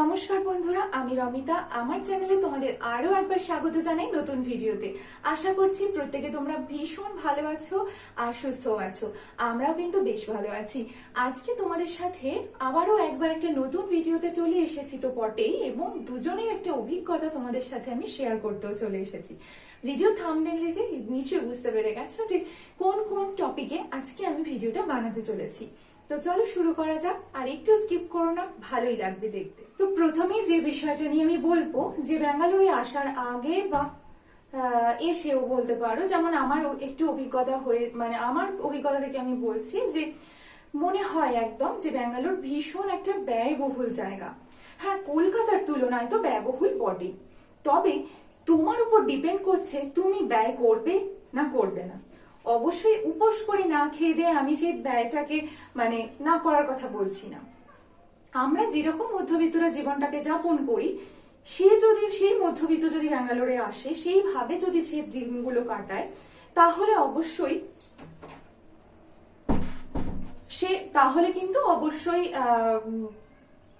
নমস্কার বন্ধুরা, আমি রমিতা। আমার চ্যানেলে তোমাদের আরও একবার স্বাগত জানাই নতুন ভিডিওতে। আশা করছি প্রত্যেকে তোমরা ভীষণ ভালো আছো আর সুস্থ আছো। আমরাও কিন্তু বেশ ভালো আছি। আজকে তোমাদের সাথে আবারও একবার একটা নতুন ভিডিওতে চলে এসেছি তো বটেই, এবং দুজনের একটা অভিজ্ঞতা তোমাদের সাথে আমি শেয়ার করতেও চলে এসেছি। ভিডিও থামনেল দেখে নিশ্চয়ই বুঝতে পেরে গেছো যে কোন কোন টপিকে আজকে আমি ভিডিওটা বানাতে চলেছি। তো চলো শুরু করা যাক। আর একটু স্কিপ করো না, ভালোই লাগবে দেখতে। তো প্রথমেই যে বিষয়টা নিয়ে আমি বলব, যে ব্যাঙ্গালোরে আসার আগে বা এসেও বলতে পারো, যেমন আমার একটু অভিজ্ঞতা হয়ে মানে আমার অভিজ্ঞতা থেকে আমি বলছি যে, মনে হয় একদম যে ব্যাঙ্গালোর ভীষণ একটা ব্যয়বহুল জায়গা। হ্যাঁ কলকাতার তুলনায় তো ব্যয়বহুল বটে তবে তোমার উপর ডিপেন্ড করছে তুমি ব্যয় করবে না করবে না। অবশ্যই উপোস করে না, খেয়ে দিয়ে আমি সেই ব্যয়টাকে মানে না করার কথা বলছি না। আমরা যেরকম মধ্যবিত্তরা জীবনটাকে যাপন করি, সে যদি, সেই মধ্যবিত্ত যদি ব্যাঙ্গালোরে আসে, সেইভাবে যদি সে দিনগুলো কাটায়, তাহলে অবশ্যই সে, তাহলে কিন্তু অবশ্যই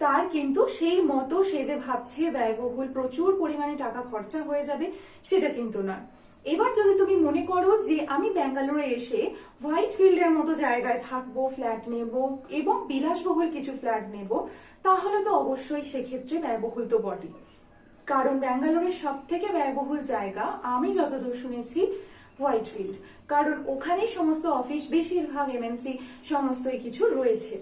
তার কিন্তু সেই মতো সে যে ভাবছে ব্যয়বহুল, প্রচুর পরিমাণে টাকা খরচা হয়ে যাবে, সেটা কিন্তু না এবার যদি তুমি মনে করো যে আমি ব্যাঙ্গালোরে এসে হোয়াইট ফিল্ডের মতো জায়গায় থাকব, ফ্ল্যাট নেব এবং বিলাসবহুল কিছু ফ্ল্যাট নেব, তাহলে তো অবশ্যই সেক্ষেত্রে ব্যয়বহুল তো বটে কারণ ব্যাঙ্গালোরের সব থেকে ব্যয়বহুল জায়গা আমি যতদূর শুনেছি হোয়াইট ফিল্ড। কারণ ওখানেই সমস্ত অফিস, বেশিরভাগ এমএনসি সমস্তই কিছু রয়েছে।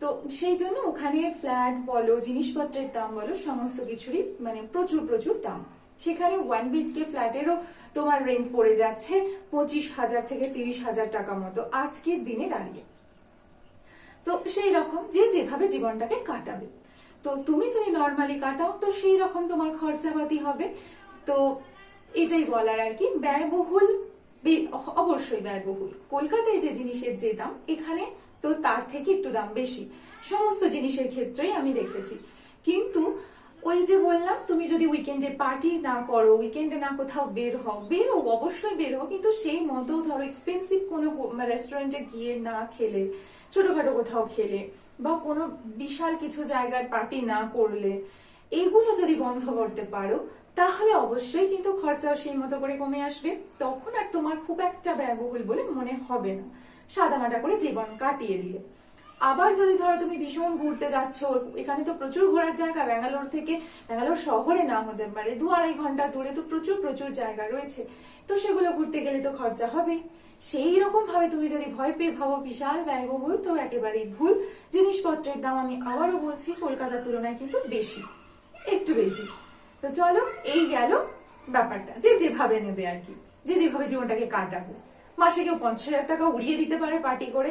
তো সেই জন্য ওখানে ফ্ল্যাট বলো, জিনিসপত্রের দাম বলো, সমস্ত কিছুরই মানে প্রচুর প্রচুর দাম। সেখানে ওয়ান বিচকে ফ্ল্যাটেরও তোমার রেন্ট পড়ে যাচ্ছে পঁচিশ হাজার থেকে তিরিশ হাজার টাকা মতো আজকের দিনে দাঁড়িয়ে। তো সেই রকম যে যেভাবে জীবনটাকে কাটাবে। তো তুমি যদি নর্মালি কাটাও, তো সেই রকম তোমার খরচাপাতি হবে। তো এটাই বলার আর কি, ব্যয়বহুল অবশ্যই ব্যয়বহুল। কলকাতায় যে জিনিসের যে দাম, এখানে তো তার থেকে একটু দাম বেশি। সমস্ত জিনিসের ক্ষেত্রেই আমি দেখেছি। কিন্তু ওই যে বললাম, তুমি যদি উইকেন্ডে পার্টি না করো উইকেন্ডে না কোথাও বের হও, বেরো, অবশ্যই বের হও, কিন্তু সেই মতো ধরো এক্সপেন্সিভ কোনো রেস্টুরেন্টে গিয়ে না খেলে, ছোটখাটো কোথাও খেলে, বা কোনো বিশাল কিছু জায়গায় পার্টি না করলে, এগুলো যদি বন্ধ করতে পারো, তাহলে অবশ্যই কিন্তু খরচাও সেই মতো করে কমে আসবে। তখন আর তোমার খুব একটা ব্যয়বহুল বলে মনে হবে না। সাদামাটা করে জীবন কাটিয়ে দিলে। আবার যদি ধরো তুমি ভীষণ ঘুরতে যাচ্ছ, এখানে তো প্রচুর ঘোরার জায়গা, ব্যাঙ্গালোর থেকে ব্যাঙ্গালোর শহরে না হতে পারে, দু আড়াই ঘণ্টা দূরে তো প্রচুর প্রচুর জায়গা রয়েছে। তো সেগুলো ঘুরতে গেলে তো খরচা হবে। সেই রকম ভাবে তুমি যদি ভয় পেয়ে ভাবো, বিশাল ব্যয়বহুল, তো একেবারেই ভুল। জিনিসপত্রের দাম আমি আবারও বলছি, কলকাতার তুলনায় কিন্তু বেশি, একটু বেশি। তো চলো, এই গেল ব্যাপারটা, যে যেভাবে নেবে আর কি, যে যেভাবে জীবনটাকে কাটাবে। মাসে কেউ পঞ্চাশ হাজার টাকা উড়িয়ে দিতে পারে পার্টি করে।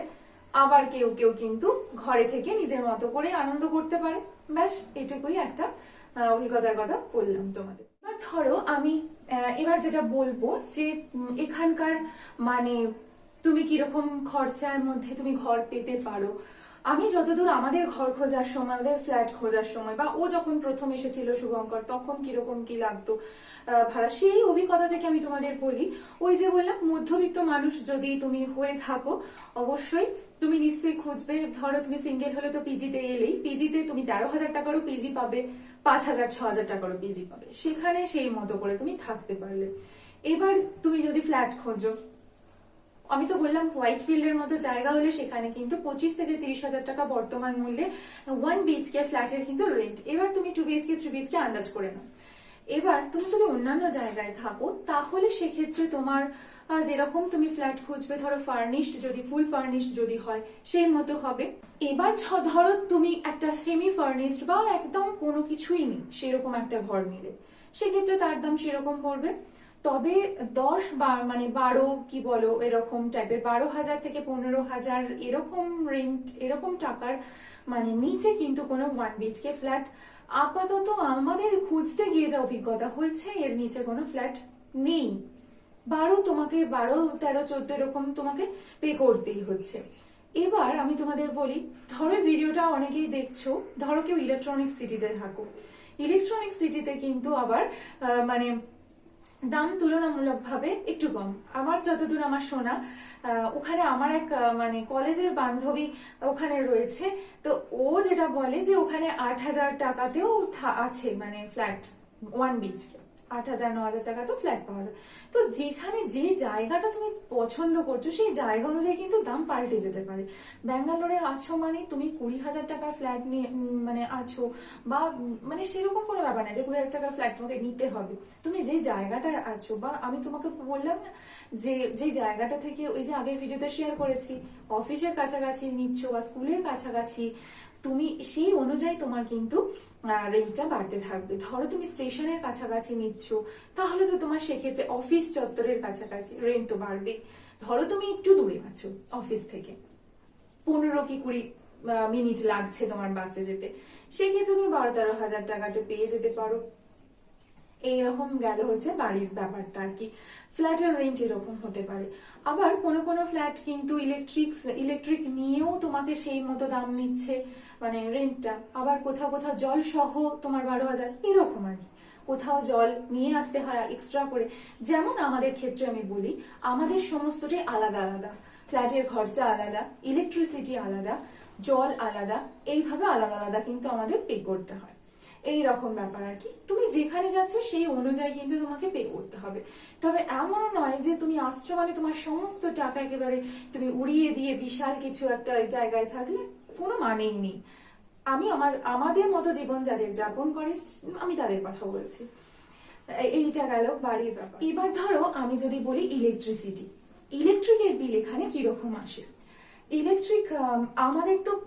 আবার কেউ কেউ কিন্তু ঘরে থেকে নিজের মতো করে আনন্দ করতে পারে। ব্যাস, এটুকুই একটা অভিজ্ঞতার কথা বললাম তোমাদের। এবার ধরো আমি এবার যেটা বলব যে এখানকার মানে তুমি কীরকম খরচার মধ্যে তুমি ঘর পেতে পারো আমি যতদূর আমাদের ঘর খোঁজার সময়, আমাদের ফ্ল্যাট খোঁজার সময়, বা ও যখন প্রথম এসেছিল শুভঙ্কর, তখন কীরকম কি লাগতো ভাড়া? সেই অভিজ্ঞতা থেকে আমি তোমাদের বলি। ওই যে বললাম, মধ্যবিত্ত মানুষ যদি তুমি হয়ে থাকো, অবশ্যই তুমি নিশ্চয়ই খুঁজবে। ধরো তুমি সিঙ্গেল হলে তো পিজিতে এলেই পিজিতে তুমি তেরো হাজার টাকারও পিজি পাবে, পাঁচ হাজার, ছ হাজার টাকারও পিজি পাবে। সেখানে সেই মতো করে তুমি থাকতে পারলে। এবার তুমি যদি ফ্ল্যাট খোঁজো আমি তো বললাম হোয়াইট ফিল্ডের মতো জায়গা হলে সেখানে কিন্তু পঁচিশ থেকে তিরিশ হাজার টাকা বর্তমান মূল্যে ওয়ান বিএচকে ফ্ল্যাটের কিন্তু রেন্ট এবার তুমি টু বিএচকে থ্রি বিএচকে আন্দাজ করে নাও। এবার তুমি যদি অন্যান্য জায়গায় থাকো, তাহলে সেক্ষেত্রে তোমার যেরকম তুমি ফ্ল্যাট খুঁজবে, ধরো ফার্নিশড যদি ফুল ফার্নিশড যদি হয়, সেই মতো হবে। এবার ধরো তুমি একটা সেমি ফার্নিশড বা একদম কোনো কিছুই নেই, সেরকম একটা ঘর নিলে। সেক্ষেত্রে তার দাম সেরকম পড়বে। তবে দশ বা মানে বারো, কি বলো, এরকম টাইপের বারো হাজার থেকে পনেরো হাজার এরকম রেন্ট এরকম টাকার মানে নিচে কিন্তু কোনো ওয়ান বিএচকে ফ্ল্যাট আপাতত আমাদের খুঁজতে গিয়ে যা অভিজ্ঞতা হয়েছে, এর নিচে কোনো ফ্ল্যাট নেই। বারো তোমাকে, বারো, তেরো, চোদ্দ এরকম তোমাকে পে করতেই হচ্ছে। এবার আমি তোমাদের বলি, ধরো ভিডিওটা অনেকেই দেখছ, ধরো কেউ ইলেকট্রনিক সিটিতে থাকো। ইলেকট্রনিক সিটিতে কিন্তু আবার মানে দাম তুলনামূলকভাবে একটু কম। আমার যতদূর আমার শোনা ওখানে আমার এক মানে কলেজের বান্ধবী ওখানে রয়েছে। তো ও যেটা বলে যে ওখানে আট হাজার টাকাতেও আছে মানে ফ্ল্যাট ওয়ান বিচ আট হাজার, ন হাজার টাকা তো ফ্ল্যাট পাওয়া যায়। তো যেখানে যে জায়গাটা তুমি পছন্দ করছ, সেই জায়গা অনুযায়ী কিন্তু দাম পাল্টে যেতে পারে। ব্যাঙ্গালোরে আছো মানে তুমি কুড়ি হাজার টাকার ফ্ল্যাট নিয়ে মানে আছো বা মানে সেরকম কোনো ব্যাপার না যে কুড়ি হাজার টাকার ফ্ল্যাট তোমাকে নিতে হবে। তুমি যে জায়গাটায় আছো বা, আমি তোমাকে বললাম না যে যে জায়গাটা থেকে ওই যে আগের ভিডিওতে শেয়ার করেছি অফিসের কাছাকাছি নিচ্ছ বা স্কুলের কাছাকাছি তুমি, সেই অনুযায়ী তোমার কিন্তু রেটটা বাড়তে থাকবে। ধরো তুমি স্টেশনের কাছাকাছি নিচ্ছ, তাহলে তো তোমার সেক্ষেত্রে অফিস চত্বরের কাছাকাছি রেন্ট তো বাড়বে ধরো তুমি একটু দূরে আছো অফিস থেকে। পনেরো কি কুড়ি মিনিট লাগছে তোমার বাসে যেতে। সেক্ষেত্রে তুমি বারো তেরো হাজার টাকাতে পেয়ে যেতে পারো। এইরকম গেল হচ্ছে বাড়ির ব্যাপারটা আর কি। ফ্ল্যাটের রেন্ট এরকম হতে পারে। আবার কোনো কোনো ফ্ল্যাট কিন্তু ইলেকট্রিক ইলেকট্রিক নিয়েও তোমাকে সেই মতো দাম নিচ্ছে মানে রেন্টটা আবার কোথাও কোথাও জল সহ তোমার বারো হাজার, এরকম আর কি। কোথাও জল নিয়ে আসতে হয় এক্সট্রা করে। যেমন আমাদের ক্ষেত্রে আমি বলি, আমাদের সমস্তটাই আলাদা আলাদা। ফ্ল্যাটের খরচা আলাদা ইলেকট্রিসিটি আলাদা, জল আলাদা, এইভাবে আলাদা আলাদা কিন্তু আমাদের পে করতে হয়। এই রকম ব্যাপার আর কি। তুমি যেখানে যাচ্ছ, সেই অনুযায়ী কিন্তু তোমাকে পে করতে হবে। তবে এমনও নয় যে তুমি আসছো মানে তোমার সমস্ত টাকা একেবারে তুমি উড়িয়ে দিয়ে বিশাল কিছু একটা জায়গায় থাকলে কোনো মানেই নেই। আমি আমার, আমাদের মতো জীবন যাদের যাপন করে, আমি তাদের কথা বলছি। এই- এইটা গেল বাড়ির ব্যাপার। এবার ধরো আমি যদি বলি ইলেকট্রিসিটি ইলেকট্রিকের বিল এখানে কীরকম আসে? ইলেকট্রিক আমাদের তো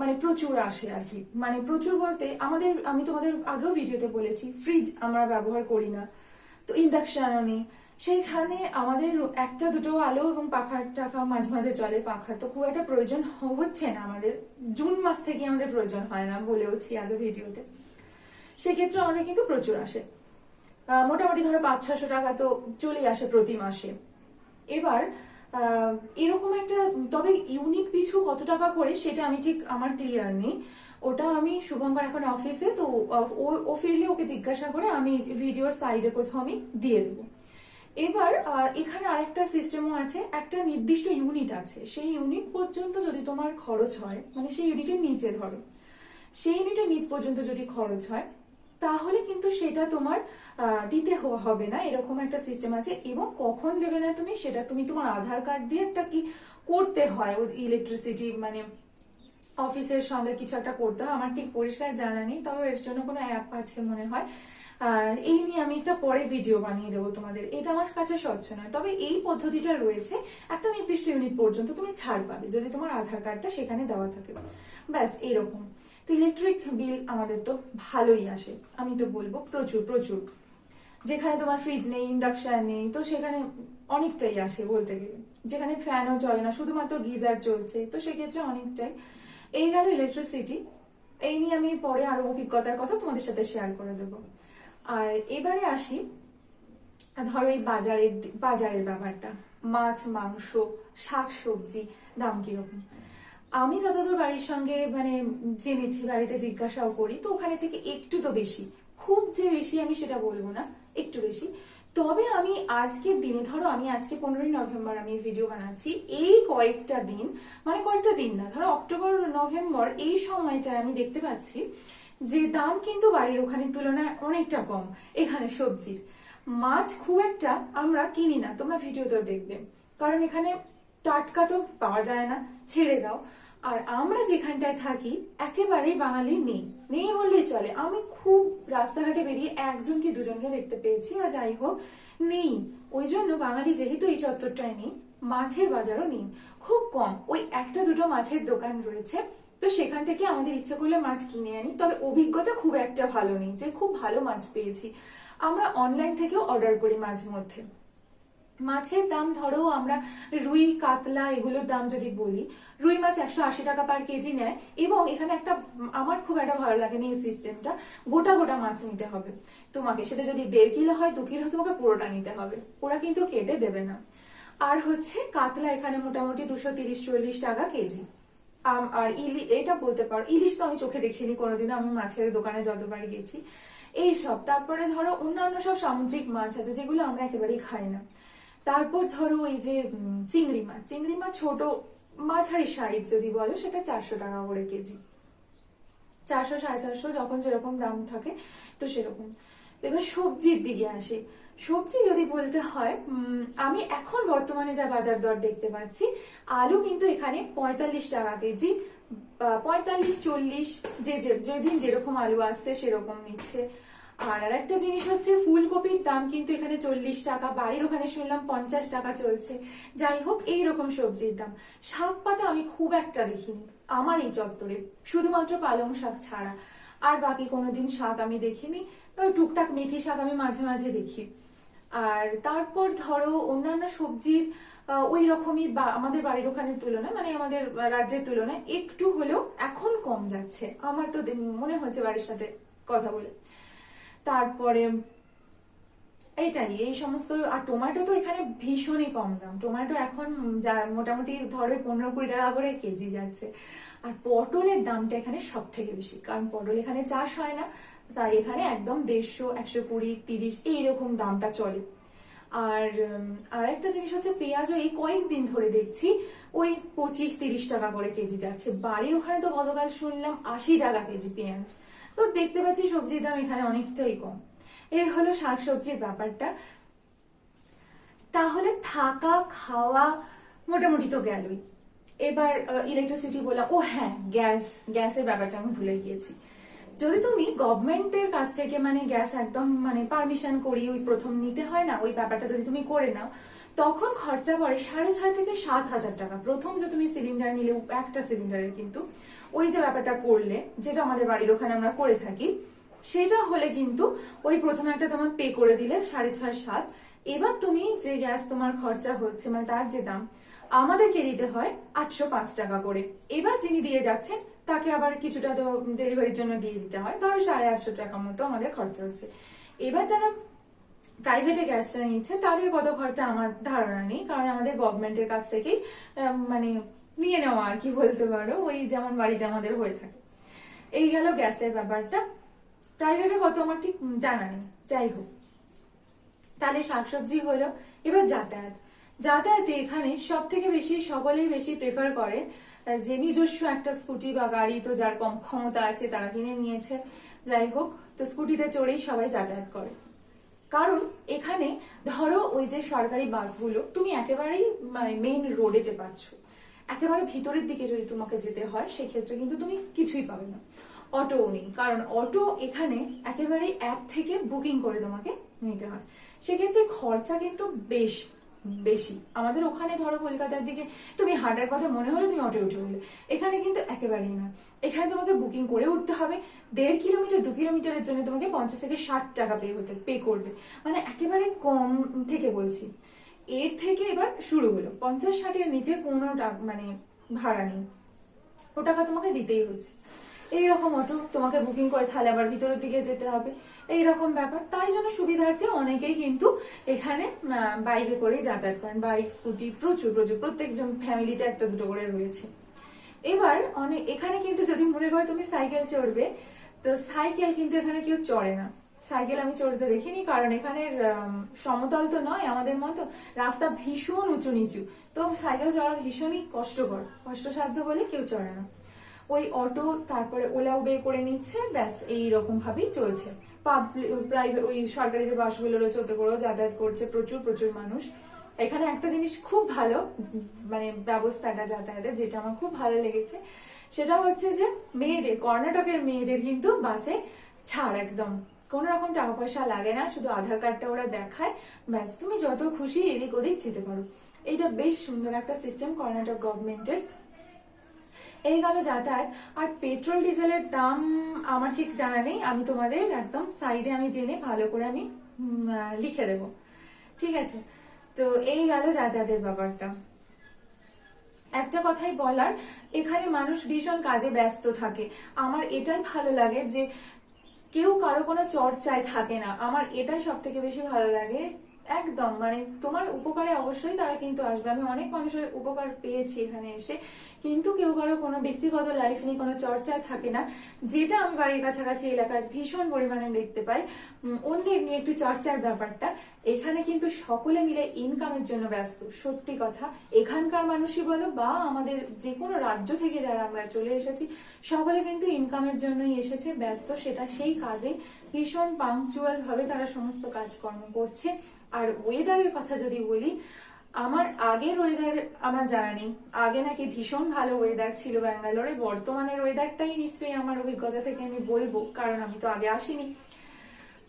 মানে প্রচুর আসে আর কি। মানে প্রচুর বলতে আমাদের, আমি তোমাদের আগেও ভিডিওতে বলেছি ফ্রিজ আমরা ব্যবহার করি না। তো ইন্ডাকশনও নেই সেইখানে আমাদের একটা দুটো আলো এবং পাখার টাকা মাঝে মাঝে চলে পাখার। তো খুব একটা প্রয়োজন হচ্ছে না আমাদের। জুন মাস থেকে আমাদের প্রয়োজন হয় না বলেওছি আগে ভিডিওতে। সেক্ষেত্রে আমাদের কিন্তু প্রচুর আসে। মোটামুটি ধরো পাঁচ ছশো টাকা তো চলেই আসে প্রতি মাসে। এবার এরকম একটা, তবে ইউনিট পিছু কত টাকা করে সেটা আমি ঠিক আমার ক্লিয়ার নেই। ওটা আমি শুভঙ্কর এখন অফিসে তো ও- ফিরলে ওকে জিজ্ঞাসা করে আমি ভিডিওর সাইডে কোথাও আমি দিয়ে দেবো। এবার এখানে আরেকটা সিস্টেমও আছে, একটা নির্দিষ্ট ইউনিট আছে। সেই ইউনিট পর্যন্ত যদি তোমার খরচ হয় মানে সেই ইউনিটের নিচে ধরো, সেই ইউনিটের নিচ পর্যন্ত যদি খরচ হয় তাহলে কিন্তু সেটা তোমার দিতে হবে না। এরকম একটা সিস্টেম আছে। এবং কখন দেবে না তুমি, সেটা তুমি তোমার আধার কার্ড দিয়ে একটা কি করতে হয় ইলেকট্রিসিটি মানে অফিসের সঙ্গে কিছু একটা করতে হয়। আমার ঠিক পরিষ্কার জানা নেই, তবে এর জন্য কোনো অ্যাপ আছে মনে হয়। এই নিয়ে আমি একটা পরে ভিডিও বানিয়ে দেবো তোমাদের। এটা আমার কাছে স্বচ্ছ নয়, তবে এই পদ্ধতিটা রয়েছে একটা নির্দিষ্ট ইউনিট পর্যন্ত তুমি ছাড় পাবে, যদি তোমার আধার কার্ডটা সেখানে দেওয়া থাকে। ব্যাস, এরকম। তো ইলেকট্রিক বিল আমাদের তো ভালোই আসে, আমি তো বলব প্রচুর প্রচুর। যেখানে তোমার ফ্রিজ নেই ইন্ডাকশন নেই, তো সেখানে অনেকটাই আসে বলতে গেলে। যেখানে ফ্যানও চলে না, শুধুমাত্র গিজার চলছে, তো সেক্ষেত্রে অনেকটাই এই গেল ইলেকট্রিসিটি এই নিয়ে আমি পরে আরও অভিজ্ঞতার কথা তোমাদের সাথে শেয়ার করে দেব। আর এবারে আসি, ধরো এই বাজারের বাজারের ব্যাপারটা। মাছ, মাংস, শাক, সবজি, দাম কীরকম? আমি যতদূর বাড়ির সঙ্গে মানে জেনেছি, বাড়িতে জিজ্ঞাসাও করি, তো ওখানে থেকে একটু তো বেশি। খুব যে বেশি আমি সেটা বলব না, একটু বেশি। তবে আমি আজকের দিনে, ধরো আমি আজকে পনেরোই নভেম্বর আমি ভিডিও বানাচ্ছি। এই কয়েকটা দিন মানে কয়েকটা দিন না, ধরো অক্টোবর, নভেম্বর, এই সময়টায় আমি দেখতে পাচ্ছি যে দাম কিন্তু বাড়ির ওখানে তুলনায় অনেকটা কম, এখানে সবজির। মাছ খুব একটা আমরা কিনি না, তোমরা ভিডিওতেও দেখবে। কারণ এখানে টাটকা তো পাওয়া যায় না, ছেড়ে দাও। আর আমরা যেখানটায় থাকি, একেবারেই বাঙালি নেই। নেই বললেই চলে। আমি খুব রাস্তাঘাটে বেরিয়ে একজন কি দুজনকে দেখতে পেয়েছি বা যাই হোক, নেই। ওই জন্য বাঙালি যেহেতু এই চত্বরটায় নেই, মাছের বাজারও নেই। খুব কম। ওই একটা দুটো মাছের দোকান রয়েছে। তো সেখান থেকে আমাদের ইচ্ছে করলে মাছ কিনে আনি। তবে অভিজ্ঞতা খুব একটা ভালো নেই যে খুব ভালো মাছ পেয়েছি। আমরা অনলাইন থেকেও অর্ডার করি মাঝে মধ্যে মাছের দাম ধরো আমরা রুই, কাতলা এগুলোর দাম যদি বলি, রুই মাছ একশো আশি টাকা পার কেজি নেয় এবং এখানে একটা, আমার খুব একটা ভালো লাগে না এই সিস্টেমটা গোটা গোটা মাছ নিতে হবে। তোমাকে সেটা যদি দেড় কিলো হয়, দু কিলো তোমাকে পুরোটা নিতে হবে। ওরা কিন্তু কেটে দেবে না। আর হচ্ছে কাতলা এখানে মোটামুটি দুশো তিরিশ, চল্লিশ টাকা কেজি। আর ইলি, এটা বলতে পারো, ইলিশ তো আমি চোখে দেখিনি কোনোদিনও, আমি মাছের দোকানে যতবার গেছি। এই সব, তারপরে ধরো অন্যান্য সব সামুদ্রিক মাছ আছে, যেগুলো আমরা একেবারেই খাই না। তারপর ধরো এই যে চিংড়ি মাছ। চিংড়ি মাছ ছোট, মাঝারি সাইজ যদি বলো, সেটা চারশো টাকা করে কেজি। চারশো, সাড়ে চারশো, যখন যেরকম দাম থাকে, তো সেরকম। এবার সবজির দিকে আসি। সবজি যদি বলতে হয় আমি এখন বর্তমানে যা বাজার দর দেখতে পাচ্ছি, আলু কিন্তু এখানে পঁয়তাল্লিশ টাকা কেজি পঁয়তাল্লিশ, চল্লিশ, যে, যে- যেদিন যেরকম আলু আসছে সেরকম নিচ্ছে। আর আর একটা জিনিস হচ্ছে, ফুলকপির দাম কিন্তু এখানে চল্লিশ টাকা, বাড়ির ওখানে শুনলাম পঞ্চাশ টাকা চলছে। যাই হোক, এইরকম সবজির দাম। শাক পাতা আমি খুব একটা দেখিনি, আমার এই চত্বরে, শুধুমাত্র পালং শাক ছাড়া। আর বাকি কোনোদিন শাক আমি দেখিনি টুকটাক মেথি শাক আমি মাঝে মাঝে দেখি। আর তারপর ধরো, অন্যান্য সবজির ওই রকমই বা, আমাদের বাড়ির ওখানে তুলনায় মানে আমাদের রাজ্যের তুলনায় একটু হলেও এখন কম যাচ্ছে। আমার তো মনে হচ্ছে বাড়ির সাথে কথা বলে। তারপরে এইটাই এই সমস্ত, আর টমেটো তো এখানে ভীষণই কম দাম। টমেটো এখন যা, মোটামুটি ধরো পনেরো কুড়ি টাকা করে কেজি যাচ্ছে। আর পটলের দামটা এখানে সব থেকে বেশি, কারণ পটল এখানে চাষ হয় না, তাই এখানে একদম দেড়শো, একশো কুড়ি, তিরিশ এইরকম দামটা চলে। আর আর একটা জিনিস হচ্ছে পেঁয়াজও এই কয়েকদিন ধরে দেখছি, ওই পঁচিশ তিরিশ টাকা করে কেজি যাচ্ছে। বাড়ির ওখানে তো গতকাল শুনলাম আশি টাকা কেজি পেঁয়াজ। তো দেখতে পাচ্ছি সবজির দাম এখানে অনেকটাই কম। এই হলো শাকসবজির ব্যাপারটা। তাহলে থাকা, খাওয়া মোটামুটি তো গেলই। এবার ইলেকট্রিসিটি বললাম ও হ্যাঁ গ্যাস, গ্যাসের ব্যাপারটা আমি ভুলে গিয়েছি। যদি তুমি গভর্নমেন্টের কাছ থেকে মানে গ্যাস একদম মানে পারমিশন করি ওই প্রথম নিতে হয় না, ওই ব্যাপারটা যদি তুমি করে নাও, তখন খরচা পড়ে সাড়ে ছয় থেকে সাত হাজার টাকা। প্রথম যে তুমি সিলিন্ডার নিলে, একটা সিলিন্ডারের কিন্তু ওই যে ব্যাপারটা করলে, যেটা আমাদের বাড়ির ওখানে আমরা করে থাকি, সেটা হলে কিন্তু ওই প্রথমে একটা তোমার পে করে দিলে সাড়ে ছয়, সাত। এবার তুমি যে গ্যাস তোমার খরচা হচ্ছে মানে তার যে দাম, আমাদেরকে দিতে হয় আটশো পাঁচ টাকা করে। এবার যিনি দিয়ে যাচ্ছেন, তাকে আবার কিছুটা তো ডেলিভারির জন্য দিয়ে দিতে হয়। ধরো সাড়ে আটশো টাকা মতো আমাদের খরচা হচ্ছে। এবার যারা প্রাইভেটে গ্যাসটা নিচ্ছে, তাদের কত খরচা আমার ধারণা নেই, কারণ আমাদের গভর্নমেন্টের কাছ থেকেই মানে নিয়ে নেওয়া আর কি বলতে পারো। ওই যেমন বাড়িতে আমাদের হয়ে থাকে। এই গেল গ্যাসের ব্যাপারটা। প্রাইভেটে কত আমার ঠিক জানা নেই। যাই হোক। তাহলে শাকসবজি হলো। এবার যাতায়াত। যাতায়াতে এখানে সব থেকে বেশি সকলেই বেশি প্রেফার করে যে নিজস্ব একটা স্কুটি বা গাড়ি, তো যার কম ক্ষমতা আছে তারা কিনে নিয়েছে। যাই হোক, তো স্কুটিতে চড়েই সবাই যাতায়াত করে। কারণ এখানে ধরো ওই যে সরকারি বাসগুলো, তুমি একেবারেই মানে মেইন রোডেতে পাচ্ছ। একেবারে ভিতরের দিকে যদি তোমাকে যেতে হয়, সেক্ষেত্রে কিন্তু তুমি কিছুই পাবে না। অটোও নেই, কারণ অটো এখানে একেবারে অ্যাপ থেকে বুকিং করে তোমাকে নিতে হয়। সেক্ষেত্রে খরচা কিন্তু বেশ, বেশি। আমাদের ওখানে ধরো কলকাতার দিকে তুমি হাঁটার কথা মনে হলো তুমি অটো উঠে উঠলে। এখানে কিন্তু একেবারেই না। এখানে তোমাকে বুকিং করে উঠতে হবে। দেড় কিলোমিটার, দু কিলোমিটারের জন্য তোমাকে পঞ্চাশ থেকে ষাট টাকা পে হতে পে করবে। মানে একেবারে কম থেকে বলছি। এর থেকে এবার শুরু হলো। পঞ্চাশ ষাটের নিচে কোনো মানে ভাড়া নেই। ও টাকা তোমাকে দিতেই হচ্ছে। এইরকম অটো তোমাকে বুকিং করে তাহলে আবার ভিতরের দিকে যেতে হবে। এইরকম ব্যাপার। তাই জন্য সুবিধার্থে অনেকেই কিন্তু এখানে বাইকে করেই যাতায়াত করেন। বাইক, স্কুটি, প্রচুর প্রচুর। প্রত্যেকজন ফ্যামিলিতে একটা দুটো করে রয়েছে। এবার অনেক এখানে কিন্তু যদি মনে করো তুমি সাইকেল চড়বে, তো সাইকেল কিন্তু এখানে কেউ চড়ে না। সাইকেল আমি চড়তে দেখিনি, কারণ এখানে সমতল তো নয় আমাদের মতো। রাস্তা ভীষণ উঁচু নিচু। তো সাইকেল চড়া ভীষণই কষ্টকর, কষ্টসাধ্য বলে কেউ চড়ে না। ওই অটো, তারপরে ওলা উবের করে নিচ্ছে, ব্যাস এই রকম ভাবেই চলছে। পাবলিক প্রাইভেট ওই সরকারি যে বাসগুলো রয়েছে, ওতে করেও যাতায়াত করছে প্রচুর প্রচুর মানুষ। এখানে একটা জিনিস খুব ভালো মানে ব্যবস্থাটা যাতায়াতের, যেটা আমার খুব ভালো লেগেছে, সেটা হচ্ছে যে মেয়েদের, কর্ণাটকের মেয়েদের কিন্তু বাসে ছাড় একদম। কোনো রকম টাকা পয়সা লাগে না, শুধু আধার কার্ডটা ওরা দেখায়, ব্যাস, তুমি যত খুশি এদিক ওদিক যেতে পারো। এইটা বেশ সুন্দর একটা সিস্টেম কর্ণাটক গভর্নমেন্টের এই গেল যাতায়াত। আর পেট্রোল ডিজেলের দাম আমার ঠিক জানা নেই, আমি তোমাদের একদম সাইডে আমি জেনে ভালো করে আমি লিখে দেব। ঠিক আছে? তো এই গেল যাতায়াতের ব্যাপারটা। একটা কথাই বলার, এখানে মানুষ ভীষণ কাজে ব্যস্ত থাকে। আমার এটাই ভালো লাগে যে কেউ কারও কোনো চর্চায় থাকে না। আমার এটাই সব থেকে বেশি ভালো লাগে। একদম মানে তোমার উপকারে অবশ্যই তারা কিন্তু আসবে। আমি অনেক মানুষের উপকার পেয়েছি এখানে এসে। কিন্তু কেউ কারও কোনো ব্যক্তিগত লাইফ নিয়ে কোনো চর্চায় থাকে না। যেটা আমি বাড়ির কাছাকাছি এলাকায় ভীষণ পরিমাণে দেখতে পাই। অন্যের নিয়ে একটু চর্চার ব্যাপারটা। এখানে কিন্তু সকলে মিলে ইনকামের জন্য ব্যস্ত। সত্যি কথা, এখানকার মানুষই বলো বা আমাদের যে কোনো রাজ্য থেকে যারা আমরা চলে এসেছি, সকলে কিন্তু ইনকামের জন্যই এসেছে, ব্যস্ত। সেটা সেই কাজে ভীষণ পাংচুয়াল ভাবে তারা সমস্ত কাজকর্ম করছে। আর ওয়েদারের কথা যদি বলি, আমার আগের ওয়েদার আমার জানা নেই আগে নাকি ভীষণ ভালো ওয়েদার ছিল ব্যাঙ্গালোরে বর্তমানের ওয়েদারটাই নিশ্চয়ই আমার অভিজ্ঞতা থেকে আমি বলব, কারণ আমি তো আগে আসিনি।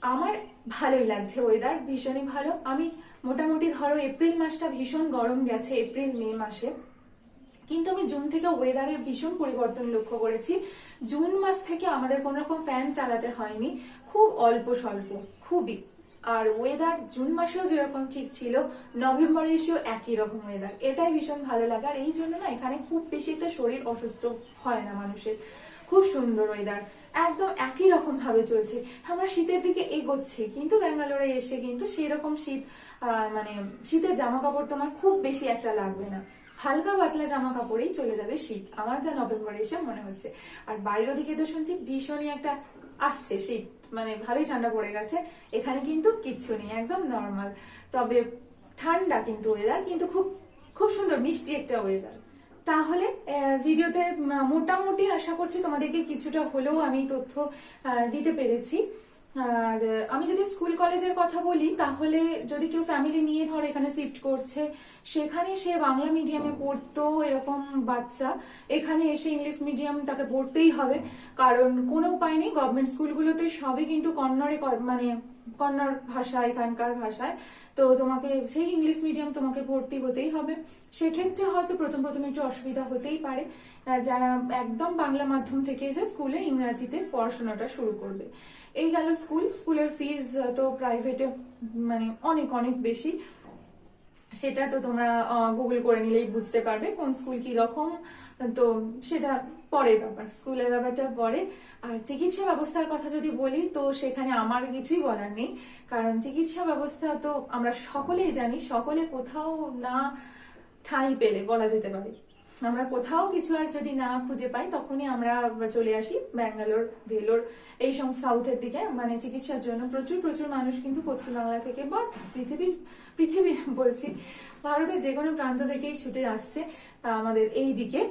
আমার ভালোই লাগছে ওয়েদার ভীষণই ভালো। আমি মোটামুটি ধরো এপ্রিল মাসটা ভীষণ গরম গেছে, এপ্রিল, মে মাসে। কিন্তু আমি জুন থেকে ওয়েদারের ভীষণ পরিবর্তন লক্ষ্য করেছি। জুন মাস থেকে আমাদের কোন রকম ফ্যান চালাতে হয়নি, খুব অল্প স্বল্প খুবই। আর ওয়েদার জুন মাসেও যেরকম ঠিক ছিল, নভেম্বরে এসেও একই রকম ওয়েদার এটাই ভীষণ ভালো লাগে। আর এই জন্য না, এখানে খুব বেশি একটা শরীর অসুস্থ হয় না মানুষের। খুব সুন্দর ওয়েদার একদম একই রকম ভাবে চলছে। আমরা শীতের দিকে এগোচ্ছি, কিন্তু ব্যাঙ্গালোরে এসে কিন্তু সেই রকম শীত মানে শীতের জামা কাপড় তোমার খুব বেশি একটা লাগবে না। হালকা পাতলা জামা কাপড়েই চলে যাবে শীত। আমার যা নভেম্বরে এসে মনে হচ্ছে। আর বাইরের দিকে তো শুনছি ভীষণই একটা আসছে শীত। মানে ভালোই ঠান্ডা পড়ে গেছে। এখানে কিন্তু কিচ্ছু নেই, একদম নর্মাল তবে ঠান্ডা কিন্তু ওয়েদার কিন্তু খুব খুব সুন্দর মিষ্টি একটা ওয়েদার তাহলে ভিডিওতে মোটামুটি আশা করছি তোমাদেরকে কিছুটা হলেও আমি তথ্য দিতে পেরেছি। আর আমি যদি স্কুল কলেজের কথা বলি, তাহলে যদি কেউ ফ্যামিলি নিয়ে ধর এখানে শিফট করছে, সেখানে সে বাংলা মিডিয়ামে পড়তো এরকম বাচ্চা, এখানে এসে ইংলিশ মিডিয়াম তাকে পড়তেই হবে। কারণ কোনো উপায় নেই গভর্নমেন্ট স্কুলগুলোতে সবই কিন্তু কন্নড়ে মানে কন্নড় ভাষা এখানকার ভাষায়। তো তোমাকে সেই ইংলিশ মিডিয়াম তোমাকে ভর্তি হতেই হবে। সেক্ষেত্রে হয়তো প্রথম প্রথম একটু অসুবিধা হতেই পারে। যারা একদম বাংলা মাধ্যম থেকে এসে স্কুলে ইংরাজিতে পড়াশোনাটা শুরু করবে। এই গেল স্কুল। স্কুলের ফিজ তো প্রাইভেটে মানে অনেক অনেক বেশি। সেটা তো তোমরা গুগল করে নিলেই বুঝতে পারবে কোন স্কুল কি রকম তো সেটা পরের ব্যাপার, স্কুলের ব্যাপারটা পরে। আর চিকিৎসা ব্যবস্থার কথা যদি বলি, তো সেখানে আমার কিছুই বলার নেই। কারণ চিকিৎসা ব্যবস্থা তো আমরা সকলেই জানি, সকলে কোথাও না ঠাঁই পেলে বলা যেতে পারে। আমরা কোথাও কিছু আর যদি না খুঁজে পাই, তখনই আমরা চলে আসি ব্যাঙ্গালোর, ভেলোর, এই সব সাউথের দিকে। মানে চিকিৎসার জন্য প্রচুর প্রচুর মানুষ কিন্তু পশ্চিমবাংলা থেকে বা পৃথিবীর, পৃথিবী বলছি, ভারতের যে কোনো প্রান্ত থেকেই ছুটে আসছে আমাদের এই দিকে।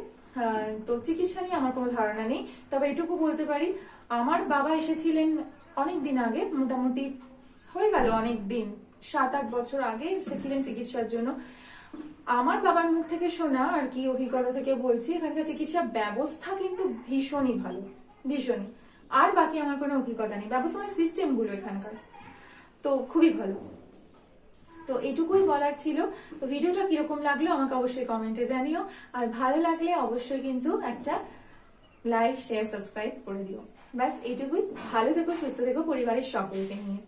তো চিকিৎসা নিয়ে আমার কোনো ধারণা নেই। তবে এটুকু বলতে পারি, আমার বাবা এসেছিলেন অনেক দিন আগে, মোটামুটি হয়ে গেল অনেক দিন। সাত আট বছর আগে এসেছিলেন চিকিৎসার জন্য। আমার বাবার মুখ থেকে শোনা আর কি অভিজ্ঞতা থেকে বলছি, এখানকার চিকিৎসা ব্যবস্থা কিন্তু ভীষণই ভালো, ভীষণই। আর বাকি আমার কোনো অভিজ্ঞতা নেই। ব্যবস্থা মানে সিস্টেমগুলো এখানকার, তো খুবই ভালো। তো এটুকুই বলার ছিল। তো ভিডিওটা কীরকম লাগল আমাকে অবশ্যই কমেন্টে জানিও। আর ভালো লাগলে অবশ্যই কিন্তু একটা লাইক শেয়ার সাবস্ক্রাইব করে দিও। ব্যাস, এটুকুই। ভালো থেকো, সুস্থ থেকো পরিবারের সকলকে নিয়ে।